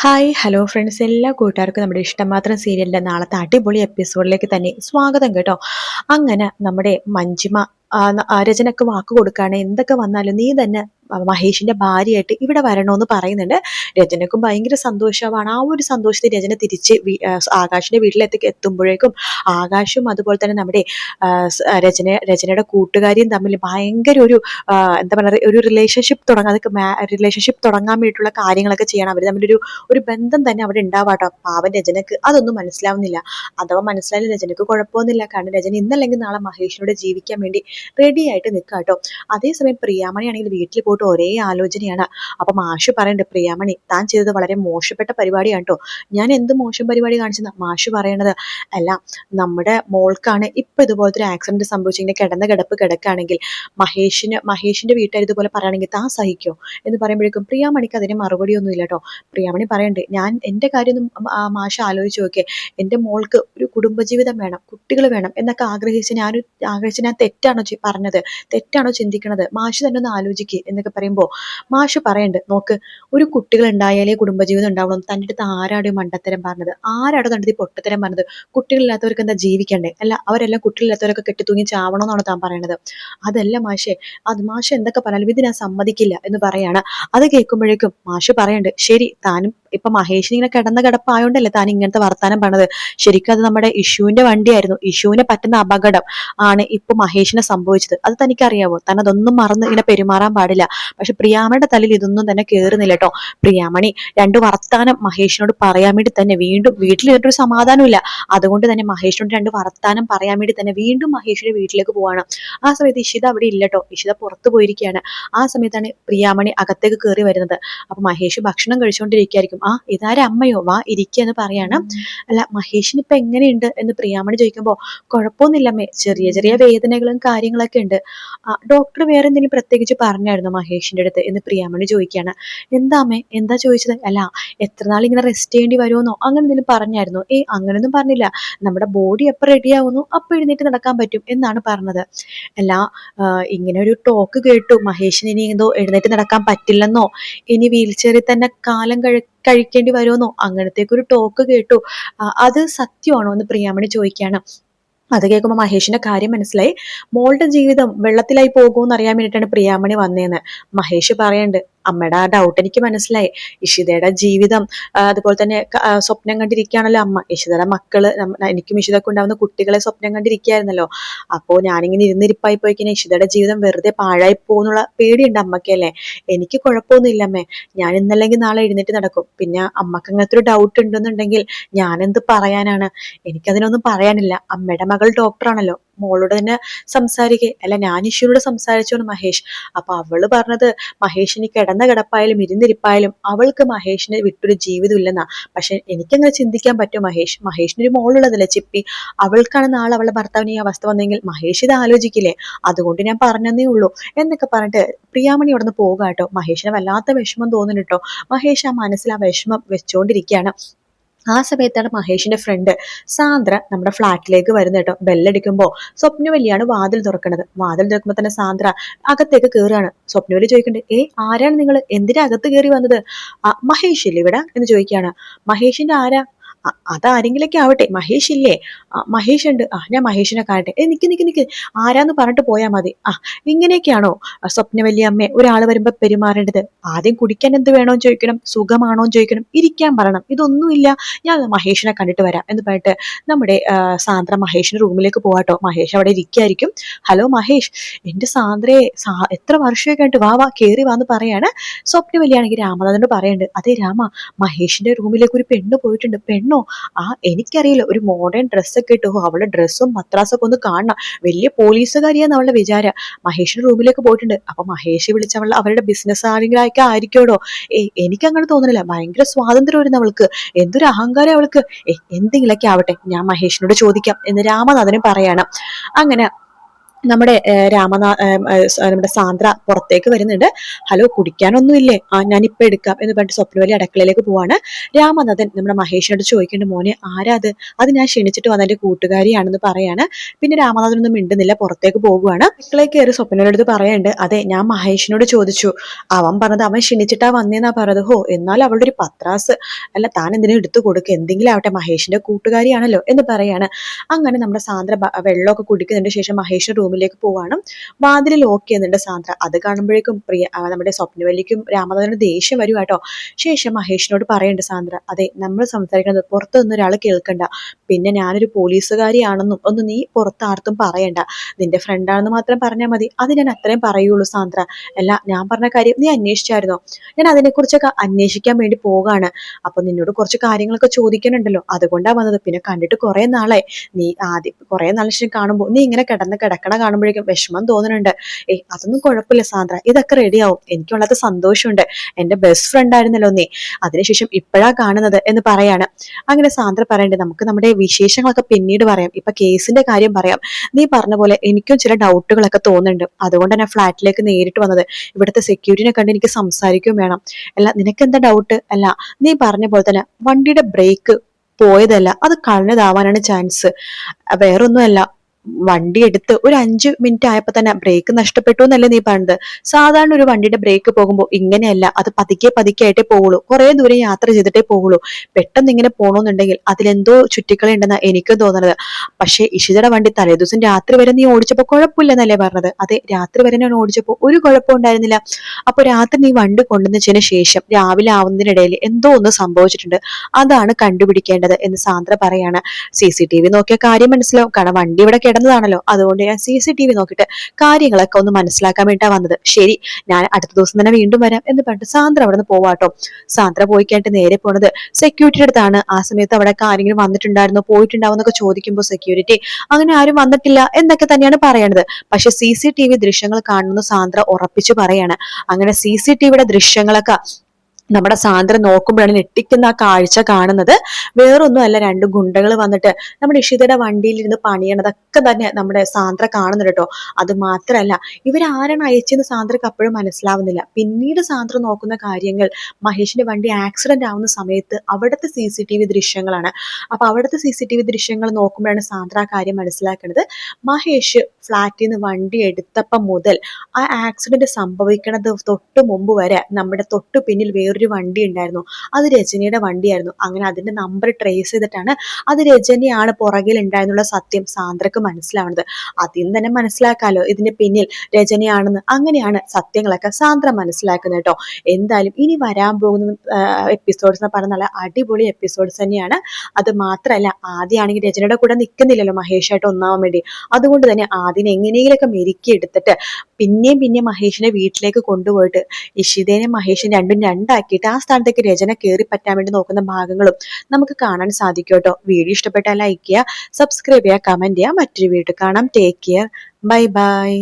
Hi hello friends എല്ലാ കൂട്ടുകാർക്കും നമ്മുടെ ഇഷ്ടം മാത്രം സീരിയലിന്റെ നാളത്തെ അടിപൊളി എപ്പിസോഡിലേക്ക് തന്നെ സ്വാഗതം കേട്ടോ. അങ്ങനെ നമ്മുടെ മഞ്ജിമ രചനക്ക് വാക്ക് കൊടുക്കുകയാണ്. എന്തൊക്കെ വന്നാലും നീ തന്നെ മഹേഷിന്റെ ഭാര്യയായിട്ട് ഇവിടെ വരണമെന്ന് പറയുന്നുണ്ട്. രചനക്കും ഭയങ്കര സന്തോഷമാണ്. ആ ഒരു സന്തോഷത്തിൽ രചന തിരിച്ച് ആകാശിന്റെ വീട്ടിലെത്തി എത്തുമ്പോഴേക്കും ആകാശും അതുപോലെ തന്നെ നമ്മുടെ രചന രചനയുടെ കൂട്ടുകാരിയും തമ്മിൽ ഭയങ്കര ഒരു എന്താ പറയുക ഒരു റിലേഷൻഷിപ്പ് തുടങ്ങാൻ റിലേഷൻഷിപ്പ് തുടങ്ങാൻ വേണ്ടിയിട്ടുള്ള കാര്യങ്ങളൊക്കെ ചെയ്യണം. അവർ തമ്മിലൊരു ഒരു ബന്ധം തന്നെ അവിടെ ഉണ്ടാവാട്ടോ പാവൻ രചനക്ക് അതൊന്നും മനസ്സിലാവുന്നില്ല. അഥവാ മനസ്സിലായാലും രചനക്ക് കുഴപ്പമൊന്നുമില്ല. കാരണം രചന ഇന്നല്ലെങ്കിൽ നാളെ മഹേഷിനോട് ജീവിക്കാൻ വേണ്ടി റെഡി ആയിട്ട് നിൽക്കുക കേട്ടോ. അതേസമയം പ്രിയാമണി ആണെങ്കിൽ വീട്ടിൽ പോയിട്ട് ഒരേ ആലോചനയാണ്. അപ്പൊ മാഷു പറയുന്നുണ്ട് പ്രിയാമണി താൻ ചെയ്തത് വളരെ മോശപ്പെട്ട പരിപാടിയാണ് കേട്ടോ ഞാൻ എന്ത് മോശം പരിപാടി കാണിച്ചെന്ന? മാഷു പറയണത് അല്ല നമ്മുടെ മോൾക്കാണ് ഇപ്പൊ ഇതുപോലത്തെ ഒരു ആക്സിഡന്റ് സംഭവിച്ചിങ്ങനെ കിടന്ന കിടപ്പ് കിടക്കുകയാണെങ്കിൽ മഹേഷിന് മഹേഷിന്റെ വീട്ടുകാർ ഇതുപോലെ പറയുകയാണെങ്കിൽ താൻ സഹിക്കോ? എന്ന് പറയുമ്പോഴേക്കും പ്രിയാമണിക്ക് അതിന് മറുപടി ഒന്നും ഇല്ല കേട്ടോ പ്രിയാമണി പറയണ്ടേ ഞാൻ എന്റെ ആ മാഷ് ആലോചിച്ച് നോക്കിയേ. എന്റെ മോൾക്ക് ഒരു കുടുംബജീവിതം വേണം കുട്ടികൾ വേണം എന്നൊക്കെ ആഗ്രഹിച്ച് ഞാൻ ആഗ്രഹിച്ച് ഞാൻ തെറ്റാണോ പറഞ്ഞത്? തെറ്റാണോ ചിന്തിക്കണത്? മാഷ് തന്നെ ഒന്ന് ആലോചിക്കുക എന്നൊക്കെ പറയുമ്പോൾ മാഷ് പറയണ്ട് നോക്ക് ഒരു കുട്ടികൾ ഉണ്ടായാലേ കുടുംബജീവിതം ഉണ്ടാവണം തന്റെ അടുത്ത് ആരാടെ മണ്ടത്തരം പറഞ്ഞത്. ആരാടെ തന്റെ പൊട്ടത്തരം പറഞ്ഞത്. കുട്ടികളില്ലാത്തവർക്ക് എന്താ ജീവിക്കണ്ടേ? അല്ല അവരെല്ലാം കുട്ടികളില്ലാത്തവരൊക്കെ കെട്ടിത്തൂങ്ങി ചാവണമെന്നാണ് താൻ പറയണത്? അതല്ല മാഷെ അത് മാഷ് എന്തൊക്കെ പറഞ്ഞാലും ഇത് ഞാൻ സമ്മതിക്കില്ല എന്ന് പറയാണ്. അത് കേൾക്കുമ്പോഴേക്കും മാഷ് പറയണ്ട് ശരി താനും ഇപ്പൊ മഹേഷിന് ഇങ്ങനെ കിടന്ന കിടപ്പായോണ്ടല്ലേ താൻ ഇങ്ങനത്തെ വർത്താനം പറഞ്ഞത് ശരിക്കും അത് നമ്മുടെ ഇഷുവിന്റെ വണ്ടിയായിരുന്നു. ഇഷുവിനെ പറ്റുന്ന അപകടം ആണ് ഇപ്പൊ മഹേഷിനെ സംഭവിച്ചത്. അത് തനിക്കറിയാവോ? താൻ അതൊന്നും മറന്ന് ഇങ്ങനെ പെരുമാറാൻ പാടില്ല. പക്ഷെ പ്രിയാമണിയുടെ തലയിൽ ഇതൊന്നും തന്നെ കേറുന്നില്ല കേട്ടോ പ്രിയാമണി രണ്ട് വർത്താനം മഹേഷിനോട് പറയാൻ വേണ്ടി തന്നെ വീണ്ടും വീട്ടിൽ ഒരു സമാധാനമില്ല അതുകൊണ്ട് തന്നെ മഹേഷിനോട് രണ്ട് വർത്താനം പറയാൻ വേണ്ടി തന്നെ വീണ്ടും മഹേഷിന്റെ വീട്ടിലേക്ക് പോവാണ്. ആ സമയത്ത് ഇഷിത അവിടെ ഇല്ല കേട്ടോ ഇഷിത പുറത്തു പോയിരിക്കുകയാണ്. ആ സമയത്താണ് പ്രിയാമണി അകത്തേക്ക് കയറി വരുന്നത്. അപ്പൊ മഹേഷ് ഭക്ഷണം കഴിച്ചുകൊണ്ടിരിക്കുകയായിരിക്കും. ആ ഇതാരെ അമ്മയോ? വാ ഇരിക്കുക എന്ന് പറയാണ്. അല്ല മഹേഷിന് ഇപ്പൊ എങ്ങനെയുണ്ട്? എന്ന് പ്രിയാമണി ചോദിക്കുമ്പോ കുഴപ്പമൊന്നുമില്ലമ്മേ ചെറിയ ചെറിയ വേദനകളും കാര്യങ്ങളൊക്കെ ഉണ്ട്. ഡോക്ടർ വേറെ എന്തെങ്കിലും പ്രത്യേകിച്ച് പറഞ്ഞായിരുന്നു മഹേഷിന്റെ അടുത്ത് എന്ന് പ്രിയാമണി ചോദിക്കുകയാണ്. എന്താമേ എന്താ ചോദിച്ചത്? അല്ല എത്ര നാൾ ഇങ്ങനെ റെസ്റ്റ് ചെയ്യേണ്ടി വരുമെന്നോ? അങ്ങനെ എന്തെങ്കിലും പറഞ്ഞായിരുന്നോ. ഏ അങ്ങനെയൊന്നും പറഞ്ഞില്ല. നമ്മുടെ ബോഡി എപ്പോൾ റെഡി ആവുന്നു അപ്പൊ എഴുന്നേറ്റ് നടക്കാൻ പറ്റും എന്നാണ് പറഞ്ഞത്. അല്ല ഇങ്ങനെ ഒരു ടോക്ക് കേട്ടു. മഹേഷിന് ഇനി എന്തോ എഴുന്നേറ്റ് നടക്കാൻ പറ്റില്ലെന്നോ? ഇനി വീൽചെയറിൽ തന്നെ കാലം കഴി കഴിക്കേണ്ടി വരുമെന്നോ? അങ്ങനത്തേക്കൊരു ടോക്ക് കേട്ടു. അത് സത്യമാണോ എന്ന് പ്രിയാമണി ചോദിക്കുകയാണ്. അത് കേൾക്കുമ്പോൾ മഹേഷിന്റെ കാര്യം മനസ്സിലായി. മോളുടെ ജീവിതം വെള്ളത്തിലായി പോകുമെന്ന് അറിയാൻ വേണ്ടിയിട്ടാണ് പ്രിയാമണി വന്നേന്ന്. മഹേഷ് പറയണ്ട് അമ്മയുടെ ആ ഡൗട്ട് എനിക്ക് മനസ്സിലായി. ഇഷിതയുടെ ജീവിതം അതുപോലെ തന്നെ സ്വപ്നം കണ്ടിരിക്കുകയാണല്ലോ അമ്മ. ഇഷിതയുടെ മക്കൾ എനിക്കും ഇഷിതക്ക് ഉണ്ടാവുന്ന കുട്ടികളെ സ്വപ്നം കണ്ടിരിക്കുകയായിരുന്നല്ലോ. അപ്പോൾ ഞാനിങ്ങനെ ഇരുന്നിരിപ്പായി പോയി കഴിഞ്ഞാൽ ഇഷിതയുടെ ജീവിതം വെറുതെ പാഴായി പോകുന്നുള്ള പേടിയുണ്ട് അമ്മയ്ക്കല്ലേ എനിക്ക് കുഴപ്പമൊന്നുമില്ല അമ്മേ. ഞാൻ ഇന്നല്ലെങ്കിൽ നാളെ എഴുന്നേറ്റ് നടക്കും. പിന്നെ അമ്മയ്ക്ക് അങ്ങനത്തെ ഒരു ഡൗട്ട് ഉണ്ടെന്നുണ്ടെങ്കിൽ ഞാനെന്ത് പറയാനാണ്? എനിക്കതിനൊന്നും പറയാനില്ല. അമ്മയുടെ മകൾ ഡോക്ടറാണല്ലോ മോളോട് തന്നെ സംസാരിക്കേ. അല്ല ഞാൻ ഇഷ്യൂനോട് സംസാരിച്ചോണ് മഹേഷ്. അപ്പൊ അവൾ പറഞ്ഞത് മഹേഷിന് കിടന്ന കിടപ്പായാലും ഇരുന്നിരിപ്പായാലും അവൾക്ക് മഹേഷിനെ വിട്ടൊരു ജീവിതം ഇല്ലെന്നാ പക്ഷെ എനിക്കങ്ങനെ ചിന്തിക്കാൻ പറ്റും മഹേഷ്. മഹേഷിന് ഒരു മോളുള്ളതല്ലേ ചിപ്പി? അവൾക്കാണ് നാളെ അവളെ ഭർത്താവിന് ഈ അവസ്ഥ വന്നെങ്കിൽ മഹേഷ് ഇത് ആലോചിക്കില്ലേ? അതുകൊണ്ട് ഞാൻ പറഞ്ഞതേ ഉള്ളൂ. എന്നൊക്കെ പറഞ്ഞിട്ട് പ്രിയാമണി അവിടെ നിന്ന് പോകുക കേട്ടോ മഹേഷിന് വല്ലാത്ത വിഷമം തോന്നുന്നു കേട്ടോ മഹേഷ് ആ മനസ്സിൽ ആ വിഷമം വെച്ചുകൊണ്ടിരിക്കുകയാണ് ആ സമയത്താണ് മഹേഷിന്റെ ഫ്രണ്ട് സാന്ദ്ര നമ്മുടെ ഫ്ലാറ്റിലേക്ക് വരുന്നത് കേട്ടോ. ബെല്ലടിക്കുമ്പോൾ സ്വപ്നവല്ലിയാണ് വാതിൽ തുറക്കുന്നത് വാതിൽ തുറക്കുമ്പോൾ തന്നെ സാന്ദ്ര അകത്തേക്ക് കയറുകയാണ് സ്വപ്നവലി ചോദിക്കണ്ടേ ഏ ആരാണ് നിങ്ങൾ എന്തിനാ അകത്ത് കയറി വന്നത്? മഹേഷ് ഇല്ലേ ഇവിടെ? എന്ന് ചോദിക്കുകയാണ്. മഹേഷിന്റെ ആരാ? "അ- അതാരെങ്കിലൊക്കെ ആവട്ടെ. മഹേഷ് ഇല്ലേ? മഹേഷ് ഉണ്ട്. ആ ഞാൻ മഹേഷിനെ കാണട്ടെ. ഏ നിക്ക് നിക്ക് നിക്ക്. ആരാന്ന് പറഞ്ഞിട്ട് പോയാൽ മതി. ആ ഇങ്ങനെയൊക്കെയാണോ? സ്വപ്ന സ്വപ്നവല്ലി അമ്മ ഒരാൾ വരുമ്പോൾ പെരുമാറേണ്ടത്? ആദ്യം കുടിക്കാൻ എന്ത് വേണോന്ന് ചോദിക്കണം? സുഖമാണോ ചോദിക്കണം? ഇരിക്കാൻ പറയണം. ഇതൊന്നുമില്ല. ഞാൻ മഹേഷിനെ കണ്ടിട്ട് വരാം എന്ന് പറഞ്ഞിട്ട് നമ്മുടെ സാന്ദ്ര മഹേഷിന്റെ റൂമിലേക്ക് പോവാട്ടോ. മഹേഷ് അവിടെ ഇരിക്കായിരിക്കും. ഹലോ മഹേഷ് എന്റെ സാന്ദ്രയെ എത്ര വർഷമൊക്കെ ആയിട്ട് വാ വാ കേറി വാന്ന് പറയാണ്. സ്വപ്നവല്ലിയാണെങ്കിൽ രാമനാഥനോട് പറയുന്നുണ്ട് അതെ രാമ മഹേഷിന്റെ റൂമിലേക്ക് ഒരു പെണ്ണ് പോയിട്ടുണ്ട്. പെണ്ണോ ആ എനിക്കറിയില്ല. ഒരു മോഡേൺ ഡ്രസ്സൊക്കെ ഇട്ടു അവളുടെ ഡ്രസ്സും മത്രാസൊക്കെ ഒന്ന് കാണണം. വലിയ പോലീസുകാരിയാന്ന് അവളുടെ വിചാരം. മഹേഷിന്റെ റൂമിലേക്ക് പോയിട്ടുണ്ട്. അപ്പൊ മഹേഷ് വിളിച്ച അവൾ അവരുടെ ബിസിനസ് ആരെങ്കിലൊക്കെ ആയിരിക്കോടോ ഏ എനിക്ക് അങ്ങനെ തോന്നുന്നില്ല ഭയങ്കര സ്വാതന്ത്ര്യം വരുന്നു അവൾക്ക്. എന്തൊരു അഹങ്കാരം അവൾക്ക്. എന്തെങ്കിലൊക്കെ ആവട്ടെ. ഞാൻ മഹേഷിനോട് ചോദിക്കാം എന്ന് രാമനാഥനും പറയണം. അങ്ങനെ നമ്മുടെ രാമനാ നമ്മുടെ സാന്ദ്ര പുറത്തേക്ക് വരുന്നുണ്ട്. ഹലോ കുടിക്കാനൊന്നുമില്ലേ? ആ ഞാനിപ്പോ എടുക്കാം എന്ന് പറഞ്ഞിട്ട് സ്വപ്നവലി അടുക്കളയിലേക്ക് പോവാണ്. രാമനാഥൻ നമ്മുടെ മഹേഷിനോട് ചോദിക്കേണ്ട മോനെ ആരാ അത്? അത് ഞാൻ ക്ഷണിച്ചിട്ട് വന്ന എന്റെ കൂട്ടുകാരിയാണെന്ന് പറയാണ്. പിന്നെ രാമനാഥൻ ഒന്നും മിണ്ടുന്നില്ല പുറത്തേക്ക് പോകുവാണ്. അടുക്കളയിൽ കയറി സ്വപ്നയുടെ അടുത്ത് പറയണ്ട് അതെ ഞാൻ മഹേഷിനോട് ചോദിച്ചു. അവൻ പറഞ്ഞത് അവൻ ക്ഷണിച്ചിട്ടാ വന്നേന്നാ പറഞ്ഞത്. ഹോ എന്നാൽ അവളുടെ ഒരു പത്രാസ് അല്ല താൻ എന്തിനും എടുത്തു കൊടുക്കുക എന്തെങ്കിലും ആവട്ടെ മഹേഷിന്റെ കൂട്ടുകാരിയാണല്ലോ എന്ന് പറയാണ്. അങ്ങനെ നമ്മുടെ സാന്ദ്ര വെള്ളമൊക്കെ കുടിക്കുന്നതിന് ശേഷം മഹേഷിന്റെ റൂമിലേക്ക് പോവാണ്. വാതിൽ ലോക്ക് ചെയ്യുന്നുണ്ട് സാന്ദ്ര. അത് കാണുമ്പോഴേക്കും പ്രിയ നമ്മുടെ സ്വപ്നവല്ലിക്കും രാമനാഥനും ദേഷ്യം വരും കേട്ടോ. ശേഷം മഹേഷിനോട് പറയണ്ട് സാന്ദ്ര അതെ നമ്മൾ സംസാരിക്കുന്നത് പുറത്തു നിന്ന് ഒരാൾ കേൾക്കണ്ട. പിന്നെ ഞാനൊരു പോലീസുകാരിയാണെന്നും ഒന്ന് നീ പുറത്ത് പറയണ്ട. നിന്റെ ഫ്രണ്ടാണെന്ന് മാത്രം പറഞ്ഞാൽ മതി. അത് ഞാൻ അത്രയും പറയുള്ളൂ സാന്ദ്ര. അല്ല ഞാൻ പറഞ്ഞ കാര്യം നീ അന്വേഷിച്ചായിരുന്നോ? ഞാൻ അതിനെക്കുറിച്ചൊക്കെ അന്വേഷിക്കാൻ വേണ്ടി പോകാണ്. അപ്പൊ നിന്നോട് കുറച്ച് കാര്യങ്ങളൊക്കെ ചോദിക്കാനുണ്ടല്ലോ. അതുകൊണ്ടാണ് വന്നത്. പിന്നെ കണ്ടിട്ട് കുറെ നാളെ നീ ആദ്യം കുറെ നാളെ കാണുമ്പോൾ നീ ഇങ്ങനെ കിടന്ന് കിടക്കണ കാണുമ്പോഴേക്കും വിഷമം തോന്നുന്നുണ്ട്. ഏ അതൊന്നും കുഴപ്പമില്ല സാന്ദ്ര. ഇതൊക്കെ റെഡിയാവും എനിക്കുള്ളത് സന്തോഷമുണ്ട്. എന്റെ ബെസ്റ്റ് ഫ്രണ്ട് ആയിരുന്നല്ലോ നീ. അതിനുശേഷം ഇപ്പോഴാ കാണുന്നത് എന്ന് പറയാണ്. അങ്ങനെ സാന്ദ്ര പറയണ്ടേ നമുക്ക് നമ്മുടെ വിശേഷങ്ങളൊക്കെ പിന്നീട് പറയാം. ഇപ്പൊ കേസിന്റെ കാര്യം പറയാം. നീ പറഞ്ഞ പോലെ എനിക്കും ചില ഡൗട്ടുകളൊക്കെ തോന്നുന്നുണ്ട്. അതുകൊണ്ട് തന്നെ ഫ്ലാറ്റിലേക്ക് നേരിട്ട് വന്നത്. ഇവിടുത്തെ സെക്യൂരിറ്റിനെ കണ്ട് എനിക്ക് സംസാരിക്കുകയും വേണം. അല്ല നിനക്ക് എന്താ ഡൗട്ട് അല്ല നീ പറഞ്ഞ പോലെ തന്നെ വണ്ടിയുടെ ബ്രേക്ക് പോയതല്ല. അത് കളഞ്ഞതാവാനാണ് ചാൻസ് വേറൊന്നുമല്ല. വണ്ടി എടുത്ത് ഒരു അഞ്ച് മിനിറ്റ് ആയപ്പോൾ തന്നെ ബ്രേക്ക് നഷ്ടപ്പെട്ടു എന്നല്ലേ നീ പറഞ്ഞത്? സാധാരണ ഒരു വണ്ടിയുടെ ബ്രേക്ക് പോകുമ്പോൾ ഇങ്ങനെയല്ല അത് പതുക്കെ പതുക്കെ ആയിട്ടേ പോകുള്ളൂ കുറേ ദൂരം യാത്ര ചെയ്തിട്ടേ പോകുള്ളൂ പെട്ടെന്ന് ഇങ്ങനെ പോകണമെന്നുണ്ടെങ്കിൽ അതിലെന്തോ ചുറ്റിക്കളി ഉണ്ടെന്നാ എനിക്കും തോന്നുന്നത് പക്ഷേ ഇഷിതയുടെ വണ്ടി തലേദിവസം രാത്രി വരെ നീ ഓടിച്ചപ്പോ കുഴപ്പമില്ലെന്നല്ലേ പറഞ്ഞത്? അതെ രാത്രി വരെ ഞാൻ ഓടിച്ചപ്പോ ഒരു കുഴപ്പം ഉണ്ടായിരുന്നില്ല. അപ്പൊ രാത്രി നീ വണ്ടി കൊണ്ടുവന്നതിന് ശേഷം രാവിലെ ആവുന്നതിനിടയിൽ എന്തോ ഒന്ന് സംഭവിച്ചിട്ടുണ്ട്. അതാണ് കണ്ടുപിടിക്കേണ്ടത് എന്ന് സാന്ദ്ര പറയാണ്. സി സി ടി വി നോക്കിയ കാര്യം മനസ്സിലാവും. കാരണം വണ്ടി ഇവിടെ കിടന്നതാണല്ലോ അതുകൊണ്ട് ഞാൻ സി സി ടി വി നോക്കിയിട്ട് കാര്യങ്ങളൊക്കെ ഒന്ന് മനസ്സിലാക്കാൻ വേണ്ടിട്ടാ വന്നത്. ശരി ഞാൻ അടുത്ത ദിവസം തന്നെ വീണ്ടും വരാം എന്ന് പറഞ്ഞിട്ട് സാന്ദ്ര അവിടെ നിന്ന് പോവാട്ടോ സാന്ദ്ര പോയി കഴിഞ്ഞിട്ട് നേരെ പോണത് സെക്യൂരിറ്റിയുടെ അടുത്താണ്. ആ സമയത്ത് അവിടെ കാര്യങ്ങൾ വന്നിട്ടുണ്ടായിരുന്നോ പോയിട്ടുണ്ടാവുന്നൊക്കെ ചോദിക്കുമ്പോൾ സെക്യൂരിറ്റി അങ്ങനെ ആരും വന്നിട്ടില്ല എന്നൊക്കെ തന്നെയാണ് പറയണത്. പക്ഷെ സി സി ടി വി ദൃശ്യങ്ങൾ കാണുന്ന സാന്ദ്ര ഉറപ്പിച്ചു പറയാണ്. അങ്ങനെ സി സി ടി വിയുടെ ദൃശ്യങ്ങളൊക്കെ നമ്മുടെ സാന്ദ്ര നോക്കുമ്പോഴാണ് ഞെട്ടിക്കുന്ന ആ കാഴ്ച കാണുന്നത്. വേറൊന്നും അല്ല രണ്ട് ഗുണ്ടകൾ വന്നിട്ട് നമ്മുടെ ഇഷിതയുടെ വണ്ടിയിലിരുന്ന് പണിയണതൊക്കെ തന്നെ നമ്മുടെ സാന്ദ്ര കാണുന്നുണ്ട് കേട്ടോ. അത് മാത്രമല്ല ഇവരാരാണ് അയച്ചെന്ന് സാന്ദ്രക്ക് അപ്പോഴും മനസ്സിലാവുന്നില്ല. പിന്നീട് സാന്ദ്ര നോക്കുന്ന കാര്യങ്ങൾ മഹേഷിന്റെ വണ്ടി ആക്സിഡന്റ് ആവുന്ന സമയത്ത് അവിടുത്തെ സി സി ടി വി ദൃശ്യങ്ങളാണ്. അപ്പൊ അവിടുത്തെ സി സി ടി വി ദൃശ്യങ്ങൾ നോക്കുമ്പോഴാണ് സാന്ദ്ര ആ കാര്യം മനസ്സിലാക്കുന്നത് മഹേഷ് ഫ്ളാറ്റിൽ നിന്ന് വണ്ടി എടുത്തപ്പം മുതൽ ആ ആക്സിഡന്റ് സംഭവിക്കണത് തൊട്ട് മുമ്പ് വരെ നമ്മുടെ തൊട്ട് പിന്നിൽ വേറെ ഒരു വണ്ടി ഉണ്ടായിരുന്നു. അത് രജനിയുടെ വണ്ടിയായിരുന്നു. അങ്ങനെ അതിന്റെ നമ്പർ ട്രേസ് ചെയ്തിട്ടാണ് അത് രജനിയാണ് പുറകിൽ ഉണ്ടായിരുന്നുള്ള സത്യം സാന്ദ്രക്ക് മനസ്സിലാവുന്നത്. അതിൽ നിന്ന് തന്നെ മനസ്സിലാക്കാലോ ഇതിന്റെ പിന്നിൽ രജനിയാണെന്ന്. അങ്ങനെയാണ് സത്യങ്ങളൊക്കെ സാന്ദ്ര മനസ്സിലാക്കുന്നത് കേട്ടോ. എന്തായാലും ഇനി വരാൻ പോകുന്ന എപ്പിസോഡ്സ് എന്ന് പറഞ്ഞാൽ നല്ല അടിപൊളി എപ്പിസോഡ്സ് തന്നെയാണ്. അത് മാത്രമല്ല ആദ്യമാണെങ്കിൽ രചനയുടെ കൂടെ നിൽക്കുന്നില്ലല്ലോ മഹേഷായിട്ട് ഒന്നാവാൻ വേണ്ടി. അതുകൊണ്ട് തന്നെ ആദ്യം എങ്ങനെയെങ്കിലൊക്കെ മെരുക്കി എടുത്തിട്ട് പിന്നെയും പിന്നെ മഹേഷിനെ വീട്ടിലേക്ക് കൊണ്ടുപോയിട്ട് ഇഷിതേനെ മഹേഷിനെ രണ്ടും രണ്ടാക്കിയിട്ട് ആ സ്ഥാനത്തേക്ക് രചന കയറി പറ്റാൻ വേണ്ടി നോക്കുന്ന ഭാഗങ്ങളും നമുക്ക് കാണാൻ സാധിക്കും കേട്ടോ വീഡിയോ ഇഷ്ടപ്പെട്ടാൽ ലൈക്ക് ചെയ്യുക സബ്സ്ക്രൈബ് ചെയ്യുക കമന്റ് ചെയ്യുക. മറ്റൊരു വീഡിയോ കാണാം. Take care bye bye